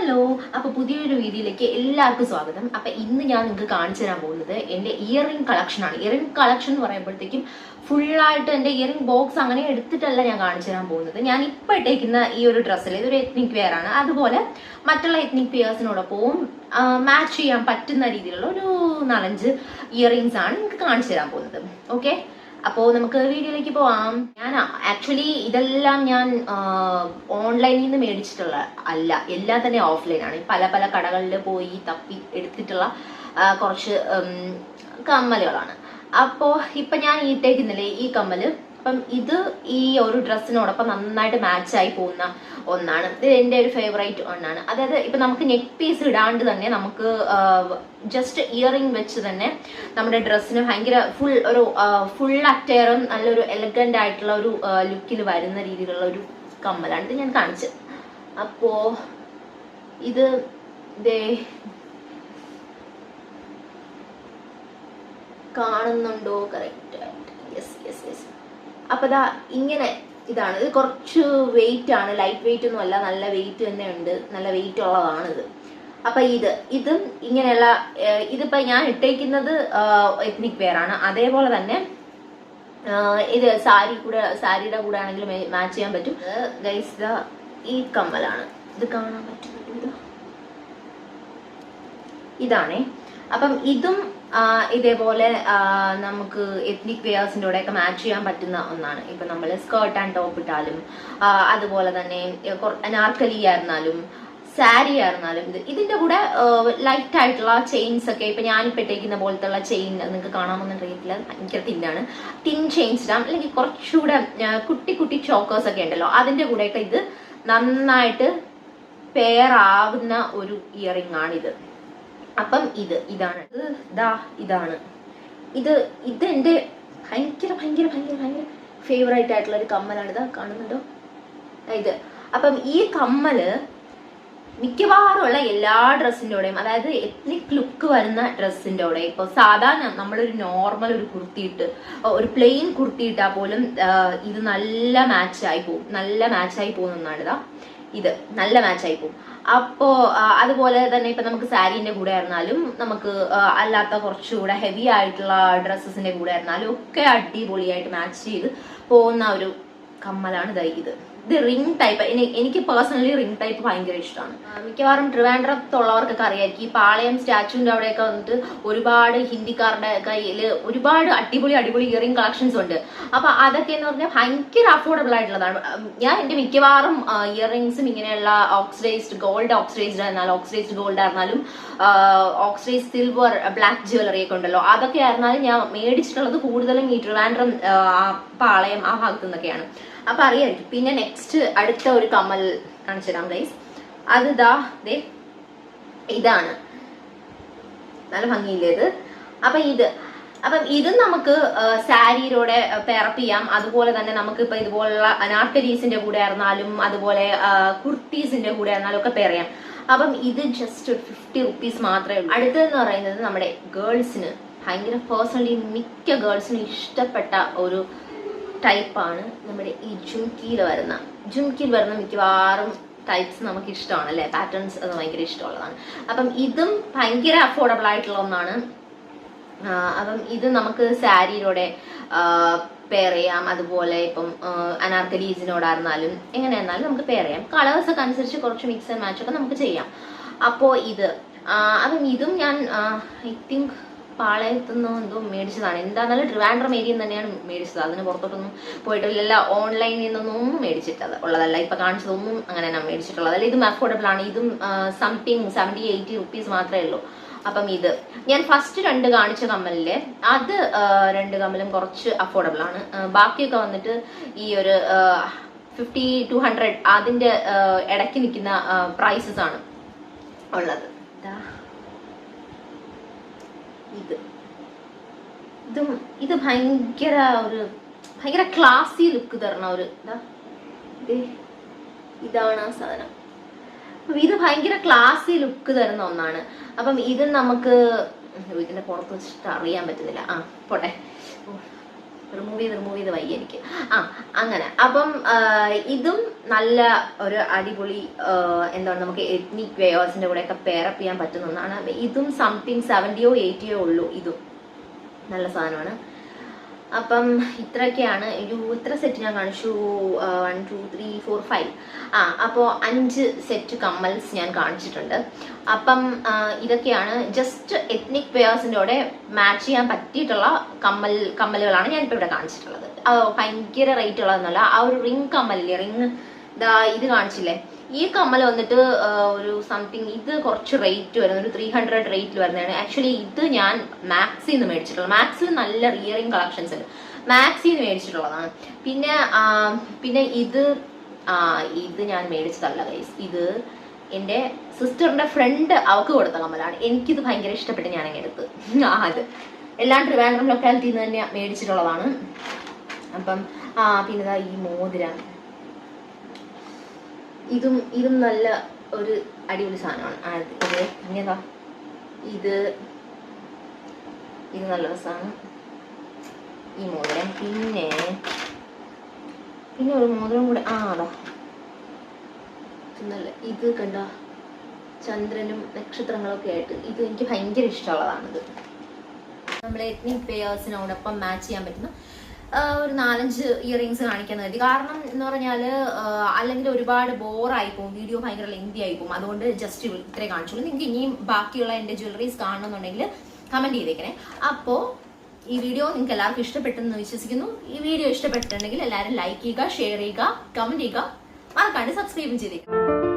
Hello അപ്പൊ പുതിയൊരു വീഡിയോയിലേക്ക് എല്ലാവർക്കും സ്വാഗതം. അപ്പൊ ഇന്ന് ഞാൻ നിങ്ങൾക്ക് കാണിച്ചു തരാൻ പോകുന്നത് എന്റെ ഇയറിംഗ് കളക്ഷൻ ആണ്. ഇയറിംഗ് കളക്ഷൻ എന്ന് പറയുമ്പോഴത്തേക്കും ഫുള്ളായിട്ട് എന്റെ ഇയറിംഗ് ബോക്സ് അങ്ങനെ എടുത്തിട്ടല്ല ഞാൻ കാണിച്ചു തരാൻ പോകുന്നത്. ഞാൻ ഇപ്പൊ ഇട്ടേക്കുന്ന ഈ ഒരു ഡ്രസ്സിൽ ഇതൊരു എത്നിക് വെയർ ആണ്. അതുപോലെ മറ്റുള്ള എത്നിക് വെയേഴ്സിനോടൊപ്പവും മാച്ച് ചെയ്യാൻ പറ്റുന്ന രീതിയിലുള്ള ഒരു നാലഞ്ച് ഇയറിംഗ്സ് ആണ് നിങ്ങൾക്ക് കാണിച്ചു തരാൻ പോകുന്നത്. ഓക്കെ അപ്പോൾ നമുക്ക് വീഡിയോയിലേക്ക് പോവാം. ഞാൻ ആക്ച്വലി ഇതെല്ലാം ഞാൻ ഓൺലൈനിൽ നിന്ന് മേടിച്ചിട്ടുള്ള അല്ല എല്ലാം തന്നെ ഓഫ്ലൈൻ ആണ്. പല പല കടകളിൽ പോയി തപ്പി എടുത്തിട്ടുള്ള കുറച്ച് കമ്മലുകളാണ്. അപ്പോ ഇപ്പൊ ഞാൻ ഇട്ടേക്കുന്നില്ലേ ഈ കമ്മൽ? അപ്പം ഇത് ഈ ഒരു ഡ്രസ്സിനോടൊപ്പം നന്നായിട്ട് മാച്ചായി പോകുന്ന ഒന്നാണ്. ഇത് എന്റെ ഒരു ഫേവറേറ്റ് ഒന്നാണ്. അതായത് ഇപ്പൊ നമുക്ക് നെക്ക് പീസ് ഇടാണ്ട് തന്നെ നമുക്ക് ജസ്റ്റ് ഇയറിംഗ് വെച്ച് തന്നെ നമ്മുടെ ഡ്രസ്സിന് ഭയങ്കര ഫുൾ ഒരു ഫുൾ അറ്റയറും നല്ലൊരു എലഗന്റ് ആയിട്ടുള്ള ഒരു ലുക്കിൽ വരുന്ന രീതിയിലുള്ള ഒരു കമ്മലാണ് ഇത് ഞാൻ കാണിച്ചത്. അപ്പോ ഇത് ദേ കാണുന്നുണ്ടോ കറക്റ്റ് യെസ് യെസ് യെസ് അപ്പൊ ദാ ഇങ്ങനെ ഇതാണ്. ഇത് കുറച്ച് വെയിറ്റ് ആണ്. ലൈറ്റ് വെയിറ്റ് ഒന്നും അല്ല. നല്ല വെയിറ്റ് തന്നെ ഉണ്ട്. നല്ല വെയിറ്റ് ഉള്ളതാണ് ഇത്. അപ്പൊ ഇത് ഇതും ഇങ്ങനെയുള്ള ഇതിപ്പോൾ ഇതിപ്പോ ഞാൻ ഇട്ടേക്കുന്നത് എത്നിക് വെയർ ആണ്. അതേപോലെ തന്നെ ഇത് സാരി കൂടെ സാരിയുടെ കൂടെ ആണെങ്കിലും മാച്ച് ചെയ്യാൻ പറ്റും. ഗൈസ് ദ ഈ കമ്മലാണ്. ഇത് കാണാൻ പറ്റും ഇത് ഇതാണേ. അപ്പം ഇതും ഇതേപോലെ നമുക്ക് എത്നിക് വെയേഴ്സിന്റെ കൂടെയൊക്കെ മാച്ച് ചെയ്യാൻ പറ്റുന്ന ഒന്നാണ്. ഇപ്പം നമ്മൾ സ്കേർട്ട് ആൻഡ് ടോപ്പ് ഇട്ടാലും അതുപോലെ തന്നെ അനാർക്കലി ആയിരുന്നാലും സാരി ആയിരുന്നാലും ഇത് ഇതിന്റെ കൂടെ ലൈറ്റ് ആയിട്ടുള്ള ചെയിൻസ് ഒക്കെ ഇപ്പം ഞാനിപ്പോൾ ഇട്ടേക്കുന്ന പോലത്തെ ഉള്ള ചെയിൻ നിങ്ങൾക്ക് കാണാമെന്ന് അറിയത്തില്ല. ഭയങ്കര തിന്നാണ് തിൻ ചെയിൻസ് ഇടാം. അല്ലെങ്കിൽ കുറച്ചുകൂടെ കുട്ടി കുട്ടി ചോക്കേഴ്സ് ഒക്കെ ഉണ്ടല്ലോ അതിന്റെ കൂടെയൊക്കെ ഇത് നന്നായിട്ട് പെയർ ആവുന്ന ഒരു ഇയറിംഗ് ആണിത്. അപ്പം ഇത് ഇതാണ്. ഇത് ദാ ഇതാണ്. ഇത് ഇത് എന്റെ ഭയങ്കര ഭയങ്കര ഭയങ്കര ഭയങ്കര ഫേവറേറ്റ് ആയിട്ടുള്ള ഒരു കമ്മലാണ്. ഇതാ കാണുന്നുണ്ടോ? ഇത്. അപ്പം ഈ കമ്മൽ മിക്കവാറും ഉള്ള എല്ലാ ഡ്രസ്സിന്റെ കൂടെയും അതായത് എത്നിക് ലുക്ക് വരുന്ന ഡ്രസ്സിന്റെ കൂടെ ഇപ്പോൾ സാധാരണ നമ്മളൊരു നോർമൽ ഒരു കുർത്തിയിട്ട് ഒരു പ്ലെയിൻ കുർത്തി ഇട്ടാൽ പോലും ഇത് നല്ല മാച്ചായി പോകും നല്ല മാച്ചായി പോകുന്ന ഒന്നാണിതാ ഇത്. നല്ല മാച്ചായി പോകും അപ്പോ അതുപോലെ തന്നെ ഇപ്പൊ നമുക്ക് സാരീന്റെ കൂടെ ആയിരുന്നാലും നമുക്ക് അല്ലാത്ത കുറച്ചുകൂടെ ഹെവി ആയിട്ടുള്ള ഡ്രസ്സസിന്റെ കൂടെ ആയിരുന്നാലും ഒക്കെ അടിപൊളിയായിട്ട് മാച്ച് ചെയ്ത് പോകുന്ന ഒരു കമ്മലാണ് ഇത്. ഇത് റിംഗ് ടൈപ്പ് എനിക്ക് പേഴ്സണലി റിംഗ് ടൈപ്പ് ഭയങ്കര ഇഷ്ടമാണ് മിക്കവാറും ട്രിവാൻഡ്രത്തുള്ളവർക്കൊക്കെ അറിയായിരിക്കും. ഈ പാളയം സ്റ്റാച്ചുവിന്റെ അവിടെയൊക്കെ വന്നിട്ട് ഒരുപാട് ഹിന്ദിക്കാരുടെ കയ്യിൽ ഒരുപാട് അടിപൊളി അടിപൊളി ഇയറിംഗ് കളക്ഷൻസ് ഉണ്ട്. അപ്പൊ അതൊക്കെ എന്ന് പറഞ്ഞാൽ ഭയങ്കര അഫോർഡബിൾ ആയിട്ടുള്ളതാണ്. ഞാൻ എന്റെ മിക്കവാറും ഇയറിംഗ്സും ഇങ്ങനെയുള്ള ഓക്സിഡൈസ്ഡ് ഗോൾഡ് ഓക്സിഡൈസ്ഡ് ആയിരുന്നാലും ഓക്സിഡൈസ്ഡ് ഗോൾഡ് ആയിരുന്നാലും ഓക്സിഡൈസ് സിൽവർ ബ്ലാക്ക് ജ്വല്ലറി ഒക്കെ ഉണ്ടല്ലോ. അതൊക്കെ ആയിരുന്നാലും ഞാൻ മേടിച്ചിട്ടുള്ളത് കൂടുതലും ഈ ട്രിവാൻഡ്രം പാളയം ആ ഭാഗത്തു നിന്നൊക്കെയാണ് അപ്പൊ അറിയായിരിക്കും. പിന്നെ നെക്സ്റ്റ് അടുത്ത ഒരു കമ്മൽ കാണിച്ചു തരാം ഗൈസ് അത് ഇതാ ദേ ഇതാണ്. നല്ല ഭംഗിയില്ലേ ഇത്? അപ്പൊ ഇത് അപ്പം ഇത് നമുക്ക് സാരിയിലൂടെ പെയറപ്പ് ചെയ്യാം. അതുപോലെ തന്നെ നമുക്ക് ഇപ്പൊ ഇതുപോലുള്ള അനാർക്കലീസിന്റെ കൂടെ ആയിരുന്നാലും അതുപോലെ കുർത്തീസിന്റെ കൂടെ ആയിരുന്നാലും ഒക്കെ പെയർ ചെയ്യാം. അപ്പം ഇത് ജസ്റ്റ് ഒരു ഫിഫ്റ്റി റുപ്പീസ് മാത്രമേ ഉള്ളൂ. അടുത്തതെന്ന് പറയുന്നത് നമ്മുടെ ഗേൾസിന് ഭയങ്കര പേഴ്സണലി മിക്ക ഗേൾസിനും ഇഷ്ടപ്പെട്ട ഒരു ടൈപ്പാണ് നമ്മുടെ ഈ ജുംകിയിൽ വരുന്ന. ജുംകിയിൽ വരുന്ന മിക്കവാറും ടൈപ്സ് നമുക്ക് ഇഷ്ടമാണ് അല്ലേ പാറ്റേൺസ് അത് ഭയങ്കര ഇഷ്ടമുള്ളതാണ്. അപ്പം ഇതും ഭയങ്കര അഫോർഡബിൾ ആയിട്ടുള്ള ഒന്നാണ്. അപ്പം ഇത് നമുക്ക് സാരിയിലൂടെ പെയർ ചെയ്യാം. അതുപോലെ ഇപ്പം അനാർക്കലീസിനോടായിരുന്നാലും എങ്ങനെയായിരുന്നാലും നമുക്ക് പെയർ ചെയ്യാം. കളേഴ്സ് ഒക്കെ അനുസരിച്ച് കുറച്ച് മിക്സ് ആൻഡ് മാച്ച് ഒക്കെ നമുക്ക് ചെയ്യാം. അപ്പോൾ ഇത് അപ്പം ഇതും ഞാൻ ഐ തിങ്ക് പാളയത്തുനിന്നോ എന്തോ മേടിച്ചതാണ്. എന്താണെന്നാലും ട്രിവാൻഡ്രം ഏരിയയിൽ തന്നെയാണ് മേടിച്ചത്. അതിന് പുറത്തോട്ടൊന്നും പോയിട്ടില്ല. ഓൺലൈനിൽ നിന്നൊന്നും ഒന്നും മേടിച്ചിട്ടത് ഉള്ളതല്ല. ഇപ്പൊ കാണിച്ചതൊന്നും അങ്ങനെ ഞാൻ മേടിച്ചിട്ടുള്ളതല്ല ഇതും അഫോർഡബിൾ ആണ്. ഇതും സംതിങ് സെവന്റി എയ്റ്റി റുപ്പീസ് മാത്രമേ ഉള്ളൂ. അപ്പം ഇത്. ഞാൻ ഫസ്റ്റ് രണ്ട് കാണിച്ച കമ്മലിൽ അത് രണ്ട് കമ്മലും കുറച്ച് അഫോർഡബിൾ ആണ്. ബാക്കിയൊക്കെ വന്നിട്ട് ഈ ഒരു ഫിഫ്റ്റി ടു ഹൺഡ്രഡ് അതിന്റെ ഇടയ്ക്ക് നിൽക്കുന്ന പ്രൈസസ് ആണ് ഉള്ളത്. ഇത്. ഇതും ഇത് ഭയങ്കര ഒരു ഭയങ്കര ക്ലാസി ലുക്ക് തരണ ഒരു ദേ, ഇതാണ് ആ സാധനം. അപ്പൊ ഇത് ഭയങ്കര ക്ലാസി ലുക്ക് തരുന്ന ഒന്നാണ്. അപ്പം ഇത് നമുക്ക് ഇതിന്റെ പുറത്ത് വെച്ചിട്ട് അറിയാൻ പറ്റുന്നില്ല. ആ പോട്ടെ. റിമൂവ് ചെയ്ത് റിമൂവ് ചെയ്ത് വയ്യ എനിക്ക് ആ അങ്ങനെ. അപ്പം ഇതും നല്ല ഒരു അടിപൊളി എന്താണ് നമുക്ക് എത്നിക് വേവേഴ്സിന്റെ കൂടെ ഒക്കെ പേറപ്പ് ചെയ്യാൻ പറ്റുന്ന ഒന്നാണ്. ഇതും സംതിങ് സെവന്റിയോ എയ്റ്റിയോ ഉള്ളൂ. ഇതും. നല്ല സാധനമാണ്. അപ്പം ഇത്രയൊക്കെയാണ്. ഒരു ഇത്ര സെറ്റ് ഞാൻ കാണിച്ചു. One two three four five ആ അപ്പോൾ അഞ്ച് സെറ്റ് കമ്മൽസ് ഞാൻ കാണിച്ചിട്ടുണ്ട്. അപ്പം ഇതൊക്കെയാണ് ജസ്റ്റ് എത്നിക് വെയേഴ്സിന്റെ കൂടെ മാച്ച് ചെയ്യാൻ പറ്റിയിട്ടുള്ള കമ്മൽ കമ്മലുകളാണ് ഞാനിപ്പോൾ ഇവിടെ കാണിച്ചിട്ടുള്ളത്. ഭയങ്കര റേറ്റ് ഉള്ളതെന്നല്ല ആ ഒരു റിങ് കമ്മലില്ലേ റിങ് ഇതാ ഇത് കാണിച്ചില്ലേ? ഈ കമ്മൽ വന്നിട്ട് ഒരു സംതിങ് ഇത് കുറച്ച് റേറ്റ് വരുന്നത് ഒരു ത്രീ ഹൺഡ്രഡ് റേറ്റിൽ വരുന്നതാണ്. ആക്ച്വലി ഇത് ഞാൻ മാക്സിൽ നിന്ന് മേടിച്ചിട്ടുള്ളത് മാക്സിൽ നല്ല റിയറിങ് കളക്ഷൻസ് ഉണ്ട്. മാക്സിൽ നിന്ന് മേടിച്ചിട്ടുള്ളതാണ്. പിന്നെ പിന്നെ ഇത് ഇത് ഞാൻ മേടിച്ചതല്ല ഗൈസ് ഇത് എന്റെ സിസ്റ്ററിന്റെ ഫ്രണ്ട് അവൾക്ക് കൊടുത്ത കമ്മലാണ്. എനിക്കിത് ഭയങ്കര ഇഷ്ടപ്പെട്ട് ഞാൻ അങ്ങ് എടുത്ത്. ആ അത്. എല്ലാം ട്രിവാൻഡ്രം ലൊക്കാലിറ്റിയിൽ നിന്ന് തന്നെ മേടിച്ചിട്ടുള്ളതാണ്. അപ്പം പിന്നെ ദാ ഈ മോതിരം. ഇതും ഇതും നല്ല ഒരു അടിപൊളി സാധനമാണ്. ഇത് ഇങ്ങനെതാ ഇത് ഇത് നല്ല രസമാണ് ഈ മോതിരം. പിന്നെ പിന്നെ ഒരു മോതിരം കൂടെ ആ അതാ. നല്ല ഇത് കണ്ട ചന്ദ്രനും നക്ഷത്രങ്ങളൊക്കെ ആയിട്ട് ഇത് എനിക്ക് ഭയങ്കര ഇഷ്ടമുള്ളതാണിത്. നമ്മൾ എത്നിക് പേയേഴ്സിനോടൊപ്പം മാച്ച് ചെയ്യാൻ പറ്റുന്ന ഒരു നാലഞ്ച് ഇയറിങ്സ് കാണിക്കാൻ കരുതി കാരണം എന്ന് പറഞ്ഞാൽ അല്ലെങ്കിൽ ഒരുപാട് ബോറായി പോകും. വീഡിയോ ഭയങ്കര ലെങ്തി ആയി പോകും. അതുകൊണ്ട് ജസ്റ്റ് ഇത്രേ കാണിച്ചുള്ളൂ. നിങ്ങൾക്ക് ഇനിയും ബാക്കിയുള്ള എന്റെ ജ്വല്ലറീസ് കാണണമെന്നുണ്ടെങ്കിൽ കമന്റ് ചെയ്തേക്കണേ. അപ്പോ ഈ വീഡിയോ നിങ്ങൾക്ക് എല്ലാവർക്കും ഇഷ്ടപ്പെട്ടെന്ന് വിശ്വസിക്കുന്നു. ഈ വീഡിയോ ഇഷ്ടപ്പെട്ടിട്ടുണ്ടെങ്കിൽ എല്ലാവരും ലൈക്ക് ചെയ്യുക ഷെയർ ചെയ്യുക കമന്റ് ചെയ്യുക. മറക്കാണ്ട് സബ്സ്ക്രൈബും ചെയ്തേക്കുക